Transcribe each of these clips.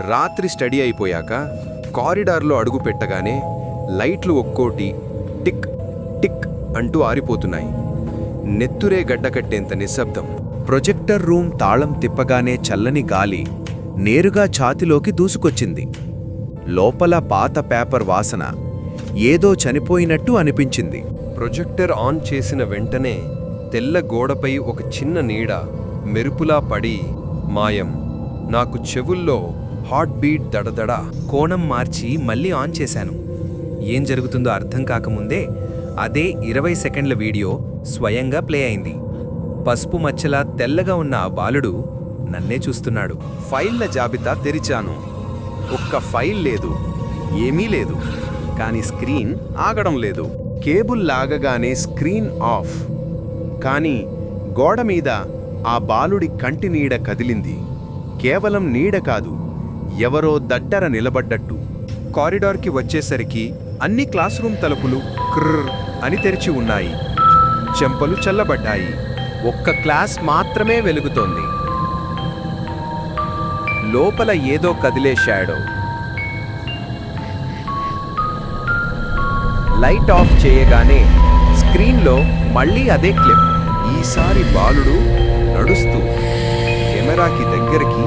రాత్రి స్టడీ అయిపోయాక కారిడార్లో అడుగు పెట్టగానే లైట్లు ఒక్కోటి టిక్ టిక్ అంటూ ఆరిపోతున్నాయి. నెత్తురే గడ్డకట్టేంత నిశ్శబ్దం. ప్రొజెక్టర్ రూమ్ తాళం తిప్పగానే చల్లని గాలి నేరుగా ఛాతిలోకి దూసుకొచ్చింది. లోపల పాత పేపర్ వాసన ఏదో చనిపోయినట్టు అనిపించింది. ప్రొజెక్టర్ ఆన్ చేసిన వెంటనే తెల్ల గోడపై ఒక చిన్న నీడ మెరుపులా పడి మాయం నాకు చెవుల్లో హార్ట్ బీట్ దడదడ కోణం మార్చి మళ్ళీ ఆన్ చేశాను. ఏం జరుగుతుందో అర్థం కాకముందే అదే ఇరవై సెకండ్ల వీడియో స్వయంగా ప్లే అయింది. పసుపు మచ్చలా తెల్లగా ఉన్న ఆ బాలుడు నన్నే చూస్తున్నాడు. ఫైళ్ళ జాబితా తెరిచాను. ఒక్క ఫైల్ లేదు. ఏమీ లేదు. కానీ స్క్రీన్ ఆగడం లేదు. కేబుల్ లాగగానే స్క్రీన్ ఆఫ్. కానీ గోడ మీద ఆ బాలుడి కంటి నీడ కదిలింది. కేవలం నీడ కాదు. ఎవరో దడ్డర నిలబడ్డట్టు. కారిడార్కి వచ్చేసరికి అన్ని క్లాస్ రూమ్ తలుపులు క్రర్ అని తెరిచి ఉన్నాయి. చెంపలు చల్లబడ్డాయి. ఒక్క క్లాస్ మాత్రమే వెలుగుతోంది. లోపల ఏదో కదిలే షాడో. లైట్ ఆఫ్ చేయగానే స్క్రీన్లో మళ్ళీ అదే క్లిప్. ఈసారి బాలుడు నడుస్తూ కెమెరాకి దగ్గరికి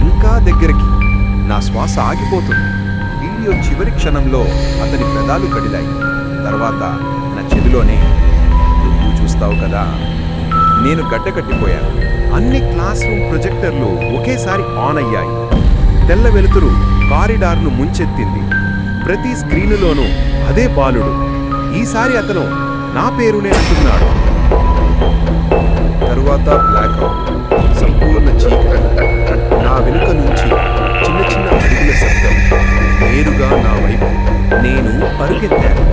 ఇంకా దగ్గరికి. నా శ్వాస ఆగిపోతుంది. వీడియో చివరి క్షణంలో అతని పెదాలు కడిలాయి తర్వాత నా చెవిలోనే నువ్వు చూస్తావు కదా నేను గడ్డకట్టిపోయాను. అన్ని క్లాస్ రూమ్ ప్రొజెక్టర్లు ఒకేసారి ఆన్ అయ్యాయి. తెల్ల వెలుతురు కారిడార్ను ముంచెత్తింది. ప్రతి స్క్రీనులోనూ అదే బాలుడు. ఈసారి అతను నా పేరునే అంటున్నాడు. తరువాత బ్లాక్అవుట్ పరిగెత్తారు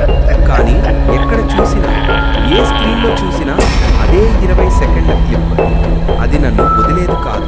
కానీ ఎక్కడ చూసినా ఏ స్క్రీన్లో చూసినా అదే ఇరవై సెకండ్ల క్లిప్ అది నన్ను వదిలేదు కాదు.